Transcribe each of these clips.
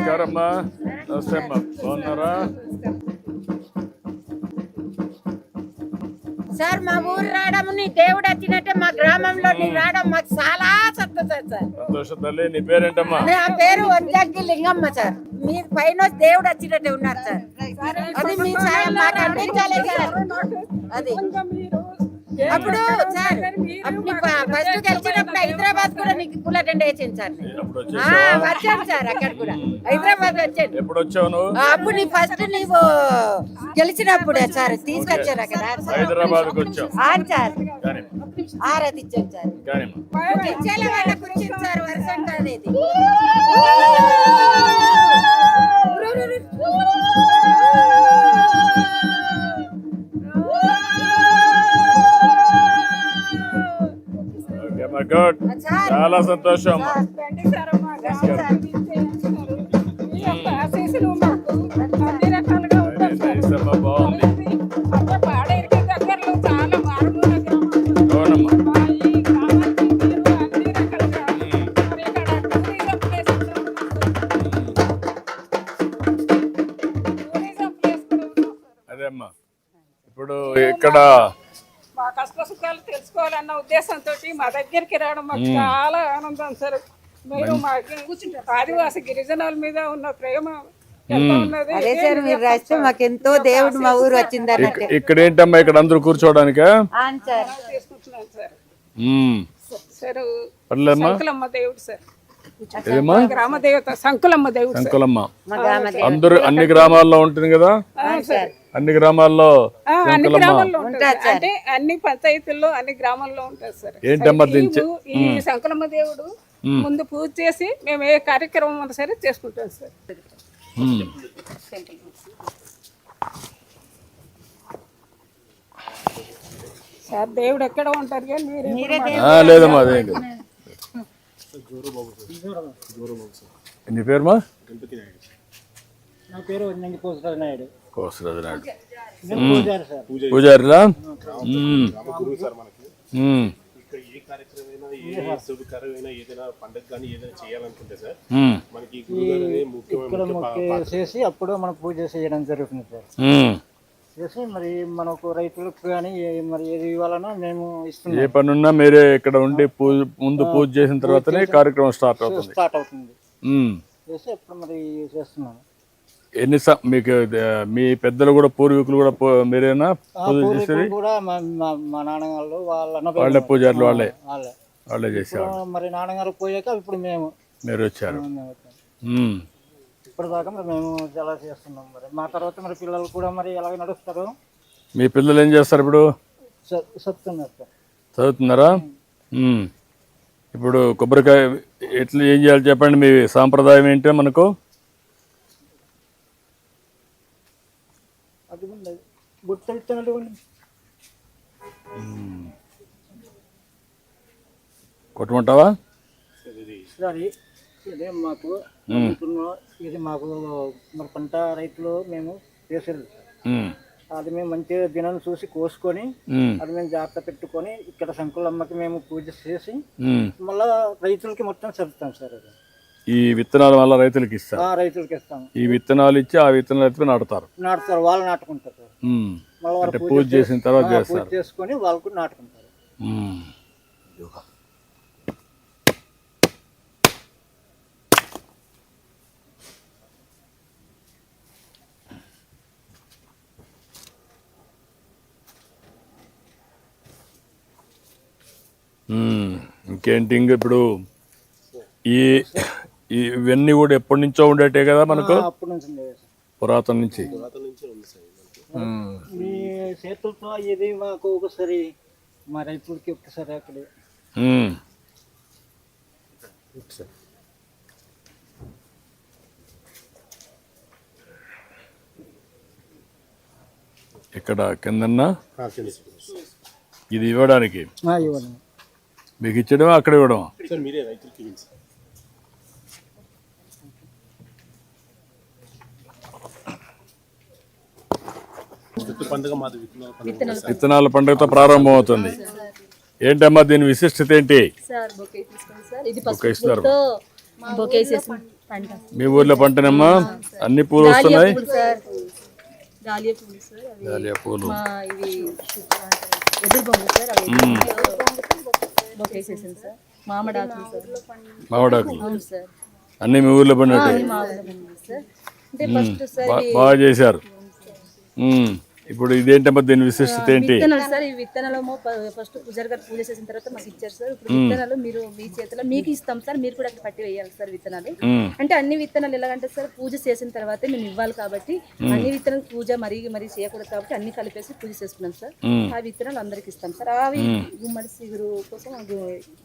నమస్కారం అమ్మా నమస్తే అమ్మా. బాగున్నారా? సార్ మా ఊరు రావడం నీ దేవుడు వచ్చినట్టే మా గ్రామంలో నీ రావడం మాకు చాలా సంతోషం సార్. సంతోషం తల్లి నీ పేరేంటమ్మా? నా పేరు వంజగ్గి లింగమ్మ సార్. మీ పైన దేవుడు వచ్చినట్టే ఉన్నారు సార్. అది మీ సాయం మాకు అందించాలి సార్. అది. అప్పుడు సార్ ఫస్ట్ హైదరాబాద్ కూడా నీకు పూల టెండ్ వేసింది సార్. వచ్చాను సార్ అక్కడ కూడా. హైదరాబాద్ వచ్చాను. ఎప్పుడు వచ్చావు అప్పుడు నీ ఫస్ట్ నీవు గెలిచినప్పుడే సార్ తీసుకొచ్చారు అక్కడ. హైదరాబాద్కి వచ్చావు. ఆ, సార్. ఆరతి ఇచ్చాను సార్. ఇచ్చేల వాళ్ళకి వచ్చింది సార్ వర్షం కాదు ఉన్నాం సార్. అదే అమ్మా. ఇప్పుడు ఇక్కడ తెలుసుకోవాలన్న ఉద్దేశంతో మా దగ్గరికి రావడం మాకు చాలా ఆనందం సార్. మీరు మాకు ఆదివాసి గిరిజనుల మీద ఉన్న ప్రేమ అదే సార్ మీరు రాస్తే మాకు ఎంతో దేవుడు మా ఊరు వచ్చింది అన్నట్టు. ఇక్కడ ఏంటమ్మా ఇక్కడ అందరూ కూర్చోవడానికా? సార్. తీసుకుంటున్నాను సార్. ఉమ్. సార్ పర్లేదమ్మా. సంకులమ్మ దేవుడు సార్. గ్రామ దేవత సంకులమ్మ దేవుడు అందరూ అన్ని గ్రామాల్లో ఉంటుంది కదా? అన్ని గ్రామాల్లో అన్ని గ్రామాల్లో ఉంటుంది. అంటే అన్ని పంచాయతీల్లో అన్ని గ్రామాల్లో ఉంటుంది సార్. ఏంటమ్మా ఈ సంకులమ్మ దేవుడు ముందు పూజ చేసి మేము ఏ కార్యక్రమం ఉన్నా సరే చేసుకుంటాం సార్. సార్ దేవుడు ఎక్కడ ఉంటారు లేదమ్మా అదేం. నీ పేరుమా? నా పేరు నాయుడు. కోసరాజు నాయుడు పూజారిలా? ఏ కార్యక్రమమైనా ఏ శుభకరమైన ఏదైనా పండుగ కానీ ఏదైనా చేయాలనుకుంటే సార్. మనకి ముఖ్యమైన చేసి అప్పుడు మనం పూజ చేయడం జరుగుతుంది సార్. చేసి మరి మనకు రైతులకు కానీ ఏ- మరి ఏది ఇవ్వాలన్నా మేము ఏ ఇస్తున్నాం. పని ఉన్నా మీరే ఇక్కడ ఉండి పూజ ముందు పూజ చేసిన తర్వాతనే కార్యక్రమం స్టార్ట్ అవుతుంది. స్టార్ట్ అవుతుంది. చేసి అప్పుడు మరి చేస్తున్నాం ఎన్ని మీకు మీ పెద్దలు కూడా పూర్వీకులు కూడా మీరేనా పూజ చేసేది? కూడా మా నాన్నగారు వాళ్ళ వాళ్ళే పూజారులు వాళ్ళే? వాళ్ళే. వాళ్ళే చేసేవాళ్ళు. మరి నాన్నగారు పోయాక ఇప్పుడు మేము. మీరు వచ్చారు. ఇప్పటిదాకా మరి మేము చాలా చేస్తున్నాం మరి. మా తర్వాత మరి పిల్లలు కూడా మరి ఎలాగ నడుస్తారు? మీ పిల్లలు ఏం చేస్తారు ఇప్పుడు? సార్. చదువుతున్నారా? ఉమ్. ఇప్పుడు కొబ్బరికాయ ఎట్లా ఏం చేయాలి చెప్పండి మీ సాంప్రదాయం ఏంటో మనకు? అది ఉంది. గుర్తు ఉంది. కొట్టమంటావా సరే ఇదే మాకు ఇది మాకు మరి పంట రైతులు మేము చేసేది. అది మేము మంచిగా దినాన్ని చూసి కోసుకొని. అది మేము జాగ్రత్త పెట్టుకొని ఇక్కడ సంకులమ్మకి మేము పూజ చేసి. మళ్ళా రైతులకి మొత్తం చెప్తాం సార్ అది ఈ విత్తనాల వల్ల రైతులకు ఇస్తారు. రైతులకి ఇస్తాం ఈ విత్తనాలు ఇచ్చి ఆ విత్తనాలు ఎత్తుకుని నాటుతారు. నాటుతారు వాళ్ళు నాటుకుంటారు. అంటే పూజ చేసిన తర్వాత చేస్తారు. చేసుకొని వాళ్ళకు నాటుకుంటారు. ఇంకేంటి ఇంక ఇప్పుడు ఈ- ఇవన్నీ కూడా ఎప్పటి నుంచో ఉండేటే కదా మనకు? ఆ, అప్పటి నుంచి ఉండేది సార్. పురాతన నుంచి. ఉమ్. మీ చేతులతో ఇది మాకు ఒకసారి మా రైతులకి ఒకసారి అక్కడ. ఉమ్. ఇక్కడ కిందన్నా? ఇది ఇవ్వడానికి. ఇవ్వండి. మీకు ఇచ్చడమా అక్కడ ఇవ్వడం సార్ మీరే రైతులకి ఇవ్వండి సార్ చెట్టు పండుగ మాది విత్తనాల పండుగ విత్తనాల పండుగతో ప్రారంభం అవుతుంది ఏంటమ్మా దీని విశిష్టత ఏంటి? ఇస్తున్నారు. మీ ఊర్లో పంటనమ్మా? అన్ని పూలు వస్తున్నాయి? పూలు సార్. డాలియా పూలు సార్. అవి డాలియా పూలు. మా ఇవి ఎదురు బొంగు సార్. అవి బొకేసేసాను సార్. మామిడాకులు అన్ని మీ ఊర్లో బా- బాగా చేశారు. ఇప్పుడు ఇదేంటమ్మా దీని విశిష్టత ఏంటి? విత్తనాలు సార్ ఈ విత్తనాలు ఫస్ట్ పూజారి గారు పూజ చేసిన తర్వాత మాకు ఇచ్చారు సార్. ఇప్పుడు విత్తనాలు మీరు మీ చేతిలో మీకు ఇస్తాం సార్ మీరు కూడా అక్కడ పట్టి వేయాలి సార్ విత్తనాలు. అంటే అన్ని విత్తనాలు ఎలాగంటే సార్ పూజ చేసిన తర్వాతే మేము ఇవ్వాలి కాబట్టి అన్ని విత్తనాలు పూజ మరీ మరీ చేయకూడదు కాబట్టి అన్ని కలిపేసి పూజ చేసుకున్నాం సార్. ఆ విత్తనాలు అందరికి ఇస్తాం సార్. అవి గుమ్మడి సిగురు కోసం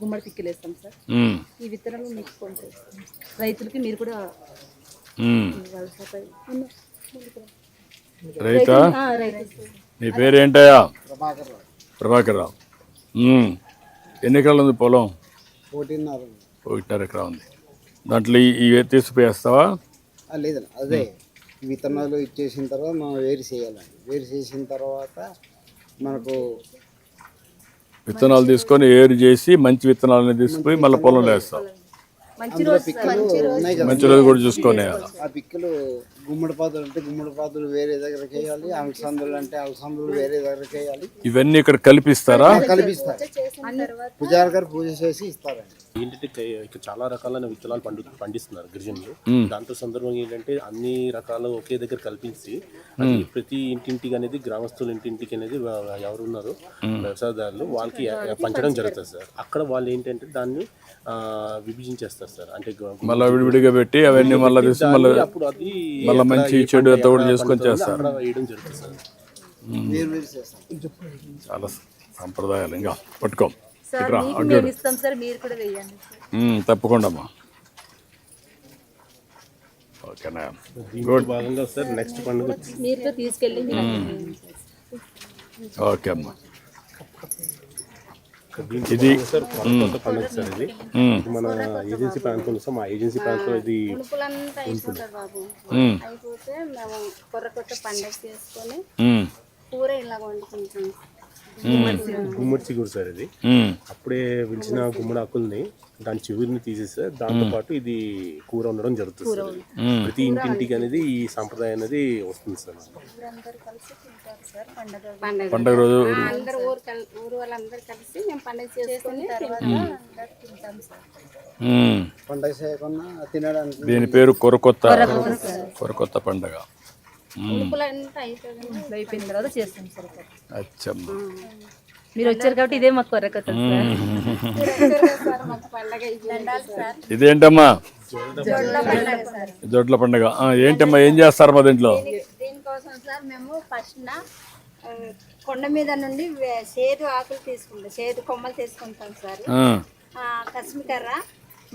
గుమ్మడి పిక్కిలు వేస్తాం సార్. ఈ విత్తనాలు మీకు కొంచెం రైతులకి మీరు కూడా ఉమ్. ఇవ్వాలి సార్ అన్న, రైతా. నీ పేరు ఏంటయ్యా ప్రభాకర్ రావు. ఎన్ని ఎకరాలు ఉంది పొలం? ఒకటిన్నర ఎకరా ఉంది. దాంట్లో ఈ- ఇవి తీసిపోయేస్తావా ఆ, లేదండి అదే. విత్తనాలు ఇచ్చేసిన తర్వాత మనం వేరు చేయాలండి. వేరు చేసిన తర్వాత మనకు విత్తనాలు తీసుకొని ఏరు చేసి మంచి విత్తనాలని తీసుకుపోయి మళ్ళీ పొలంలో వేస్తాం మంచి రోజు సార్ పిక్కలు ఉన్నాయి కదా. మంచి రోజు కూడా చూసుకొని. ఆ పిక్కలు గుమ్మడి పాదులు అంటే గుమ్మడి పాదులు వేరే దగ్గరకి వేయాలి అలసందులు అంటే అలసందులు వేరే దగ్గరకి వేయాలి. ఇవన్నీ ఇక్కడ కల్పిస్తారా? కలిపిస్తారు. పూజారి గారు పూజ చేసి ఇస్తారండి. ఏంటంటే ఇక్కడ చాలా రకాలైన విత్తనాలు పండు పండిస్తున్నారు గిరిజనులు. దాంతో సందర్భంగా ఏంటంటే అన్ని రకాలు ఒకే దగ్గర కల్పించి అది ప్రతి ఇంటింటికి అనేది గ్రామస్తుల ఇంటింటికి అనేది ఎవరు ఉన్నారో వ్యవసాయదారులు వాళ్ళకి పంచడం జరుగుతుంది సార్. అక్కడ వాళ్ళు ఏంటంటే దాన్ని ఆ, విభజించేస్తారు సార్. అంటే మళ్ళీ విడివిడిగా పెట్టి అవన్నీ మళ్ళీ అప్పుడు అది మళ్ళీ మంచి చెడు ఎక్కడ చేసుకొని చేస్తారు. చాలా సంప్రదాయాలు ఇంకా పట్టుకో. తప్పకుండా అమ్మా ఓకేనా? భాగంగా సార్ నెక్స్ట్ పండుగ. ఓకే అమ్మా. కొత్త పండుగ సార్ ఇది ఇది మన ఏజెన్సీ ప్రాంతం సార్ మా ఏజెన్సీ ప్రాంతం ఇది బాబు. అయిపోతే మేము పండగ చేసుకొని కూర ఇలా వండుకుంటాం. గుమ్మడి. చిగురు సార్ ఇది. అప్పుడే పిలిచిన గుమ్మడి ఆకుల్ని దాని చిగురిని తీసేస్తే దాంతో పాటు ఇది కూర ఉండడం జరుగుతుంది సార్. ప్రతి ఇంటింటికి అనేది ఈ సాంప్రదాయం అనేది వస్తుంది సార్. పండగ పండగ రోజు. పండగ చేసుకొని ఉమ్, పండగ చేయకుండా తినడానికి దీని పేరు కొరకొత్త. కొరకొత్త పండగ. అయిపోయిన తర్వాత చేస్తాం సార్. అచ్చమ్మా. మీరు వచ్చారు కాబట్టి ఇదే మాకు కొరక సార్. సార్ మాకు పండగ అయిపోయింది ఇదేంటమ్మా? జొడ్ల పండగ. ఏంటమ్మా? ఏం చేస్తారు మా దీంట్లో? దీనికోసం సార్ మేము ఫస్ట్ కొండ మీద నుండి సేదు ఆకులు తీసుకుంటాం. సేదు కొమ్మలు తీసుకుంటాం సార్. కస్మికర్ర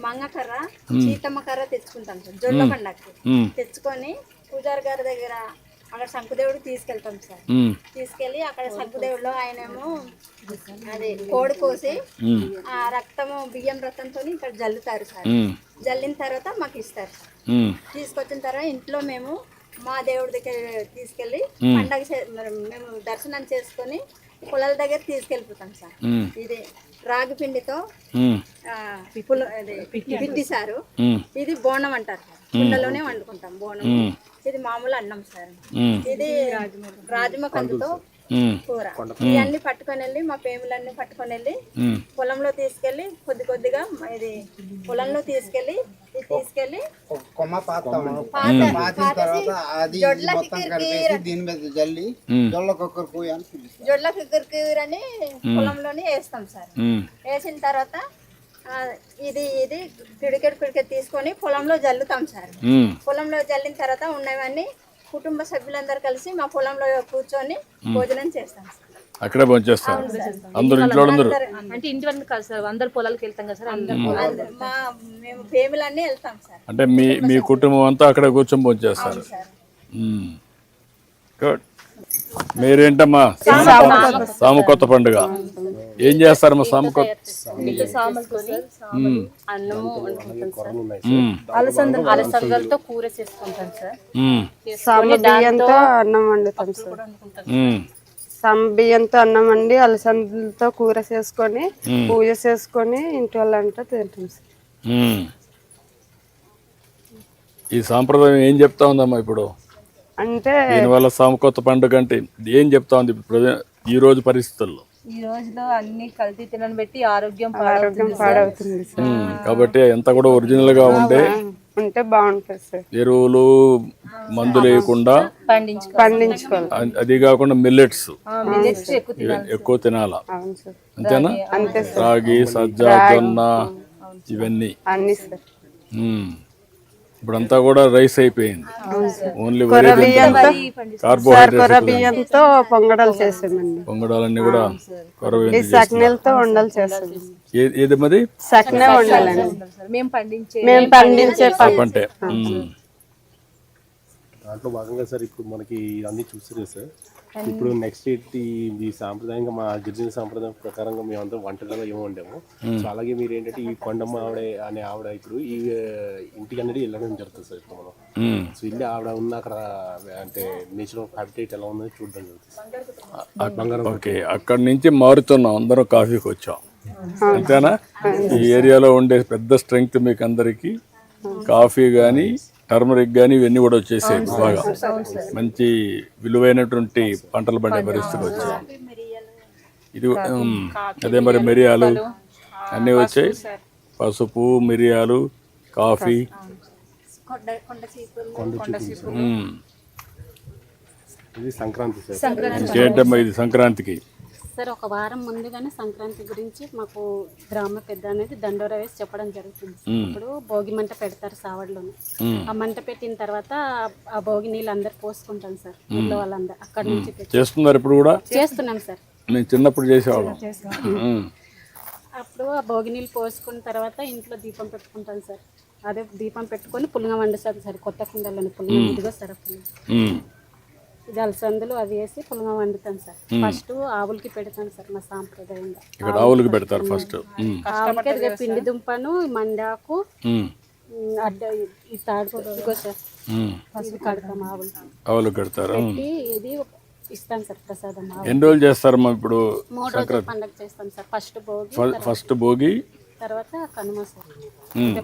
మంగకర్ర సీతమ్మ కర్ర తెచ్చుకుంటాం సార్. జొన్న పండగకి. తెచ్చుకొని పూజారి గారి దగ్గర అక్కడ శంకుదేవుడికి తీసుకెళ్తాం సార్. ఉమ్, తీసుకెళ్ళి అక్కడ శంకుదేవుడిలో ఆయనేమో అది కోడి కోసి ఆ రక్తము బియ్యం రక్తంతో ఇక్కడ జల్లుతారు సార్. జల్లిన తర్వాత మాకు ఇస్తారు తీసుకొచ్చిన తర్వాత ఇంట్లో మేము మా దేవుడి దగ్గర తీసుకెళ్ళి పండగ మేము దర్శనం చేసుకొని పొలాల దగ్గర తీసుకెళ్ళిపోతాం సార్. ఇది రాగి పిండితో పిట్టి సారు. ఇది బోనం అంటారు సార్. కుండలోనే వండుకుంటాం బోనం. ఇది మామూలు అన్నం సార్. ఇది రాజమ కందుతో కూర. ఇవన్నీ పట్టుకొని వెళ్ళి మా పేములన్నీ పట్టుకొని వెళ్ళి పొలంలో తీసుకెళ్ళి కొద్ది కొద్దిగా ఇది పొలంలో మీద జల్లి జొల్ల కుక్కర్ పోయి అని జొడ్ల పొలంలోనే వేస్తాం సార్. వేసిన తర్వాత ఇది ఇది పిడికెడు పిడికెడు తీసుకొని పొలంలో జల్లుతాం సార్. పొలంలో జల్లిన తర్వాత ఉన్నవన్నీ కుటుంబ సభ్యులందరూ కలిసి మా పొలంలో కూర్చొని భోజనం చేస్తాం సార్. అక్కడే పనిచేస్తారు అందరు ఇంట్లో అందరు? అంటే ఇంటి వరకు కాదు సార్ అందరు పొలాలకు వెళ్తాం కదా సార్ అందరు మా మేము ఫేమిలన్నీ వెళ్తాం సార్. అంటే మీ మీ కుటుంబం అంతా అక్కడే కూర్చొని పనిచేస్తారు సార్. గుడ్ మీరేంటమ్మా? సాము కొత్త పండుగ. ఏం చేస్తారమ్మా సాము కొత్త? అలసందలతో కూర చేసుకుంటాం సార్. అన్నం వండుతాం సార్. బియ్యంతో అన్నం వండి అలసందలతో కూర చేసుకొని పూజ చేసుకొని ఇంటి వాళ్ళంతా తింటాం సార్. ఈ సాంప్రదాయం ఏం చెప్తా ఉందమ్మా ఇప్పుడు? అంటే దీనివల్ల సామకొత్త పండుగ అంటే ఏం చెప్తా ఉంది ఈ రోజు పరిస్థితుల్లో? ఈ రోజులో అన్ని కల్తీ తినని పెట్టి ఆరోగ్యం ఆరోగ్యం పాడవుతుంది సార్. ఉమ్, కాబట్టి ఎంత కూడా ఒరిజినల్గా ఉండే ఉంటే బాగుంటుంది సార్. ఎరువులు మందులు వేయకుండా పండించుకో పండించుకోవాలి. అ- అది కాకుండా మిల్లెట్స్ మిల్లెట్స్ ఎక్కువ తినాలి ఎక్కువ తినాలా. అవును సార్. అంతేనా? అంతే సార్. రాగి సజ్జ జొన్న ఇవన్నీ. అన్ని సార్. ఉమ్. ఇప్పుడంతా కూడా రైస్ అయిపోయింది. ఓన్లీ వరి బియ్యంతో సార్ కార్బోహైడ్రేట్స్ బియ్యంతో పొంగడాలు చేసామండి. పొంగడాలన్నీ కూడా కొరవ సకినెలతో వండలు చేస్తాం ఏది మరి? సకినే వండాలండి. సార్. మేము పండించే మేము పండించే పంట. దాంట్లో భాగంగా సార్ ఇప్పుడు మనకి అన్ని చూసారు సార్. ఇప్పుడు నెక్స్ట్ ఈ ఈ సాంప్రదాయంగా మా గిరిజన సాంప్రదాయం ప్రకారంగా మేమందరం వంటలలో ఏమో వండాము సో అలాగే మీరు ఏంటంటే ఈ కొండమ్మ ఆవిడ అనే ఆవిడ ఇప్పుడు ఈ ఇంటికి అనేది వెళ్ళడం జరుగుతుంది సార్ ఇప్పుడు మనం. ఉమ్. సో వెళ్ళి ఆవిడ ఉన్న అక్కడ అంటే నేచురల్ హ్యాబిటేట్ ఎలా ఉందని చూడడం జరుగుతుంది బంగారం ఓకే అక్కడి నుంచి మారుతున్నాం అందరం కాఫీకి వచ్చాం. అంతేనా? ఈ ఏరియాలో ఉండే పెద్ద స్ట్రెంగ్త్ మీకు అందరికి కాఫీ కానీ టర్మరిక్ కానీ ఇవన్నీ కూడా వచ్చేసాయి బాగా. మంచి విలువైనటువంటి పంటలు పండే పరిస్థితికి వచ్చాయి. ఇది అదే మరి మిరియాలు అన్నీ వచ్చాయి. పసుపు మిరియాలు కాఫీ. ఇది సంక్రాంతి. ఇంకేంటమ్మా ఇది సంక్రాంతికి? సార్ ఒక వారం ముందుగానే సంక్రాంతి గురించి మాకు గ్రామ పెద్ద అనేది దండోర వేసి చెప్పడం జరుగుతుంది సార్. ఇప్పుడు భోగి మంట పెడతారు సావడ్లోనే. ఆ మంట పెట్టిన తర్వాత ఆ భోగి నీళ్ళు అందరు పోసుకుంటాం సార్ ఊళ్ళో వాళ్ళందరూ అక్కడ నుంచి చేస్తున్నారు ఇప్పుడు కూడా? చేస్తున్నాం సార్. నేను చిన్నప్పుడు చేసేవాళ్ళం. అప్పుడు ఆ భోగి నీళ్ళు పోసుకున్న తర్వాత ఇంట్లో దీపం పెట్టుకుంటాం సార్. అదే దీపం పెట్టుకొని పులింగ వండుతాం సార్ కొత్త కుండలోని పులింగ ఇదిగో సార్ పులింగ. ఇది అలసందులు అవి వేసి పులింగ వండుతాం సార్. ఫస్ట్ ఆవులకి పెడతాం సార్ మా సాంప్రదాయంగా. ఇక్కడ ఆవులకు పెడతారు ఫస్ట్. ఆవులకి అదిగో పిండి దుంపను మండాకు అడ్డ ఈ తాడు ఇదిగో సార్. ఇది కడతాం ఆవులకి ఆవులకు పెడతారు ఉమ్. పెట్టి ఇది ఇస్తాం సార్ ప్రసాదం ఆవు ఎన్ని రోజులు చేస్తారమ్మా ఇప్పుడు మూడు రోజులు పండగ చేస్తాం sir. First Bhogi first Bhogi తర్వాత కనుమ సార్.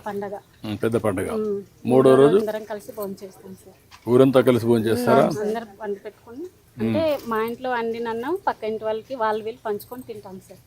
పండగ. పెద్ద పండుగ. మూడో రోజు? అందరం కలిసి భోజనం చేస్తాం సార్. ఊరంతా కలిసి భోజనం చేస్తారా? అందరం వండి పెట్టుకుని అంటే మా ఇంట్లో వండిన అన్నం పక్క ఇంటి వాళ్ళకి వాళ్ళు వీళ్ళు పంచుకొని తింటాం సార్.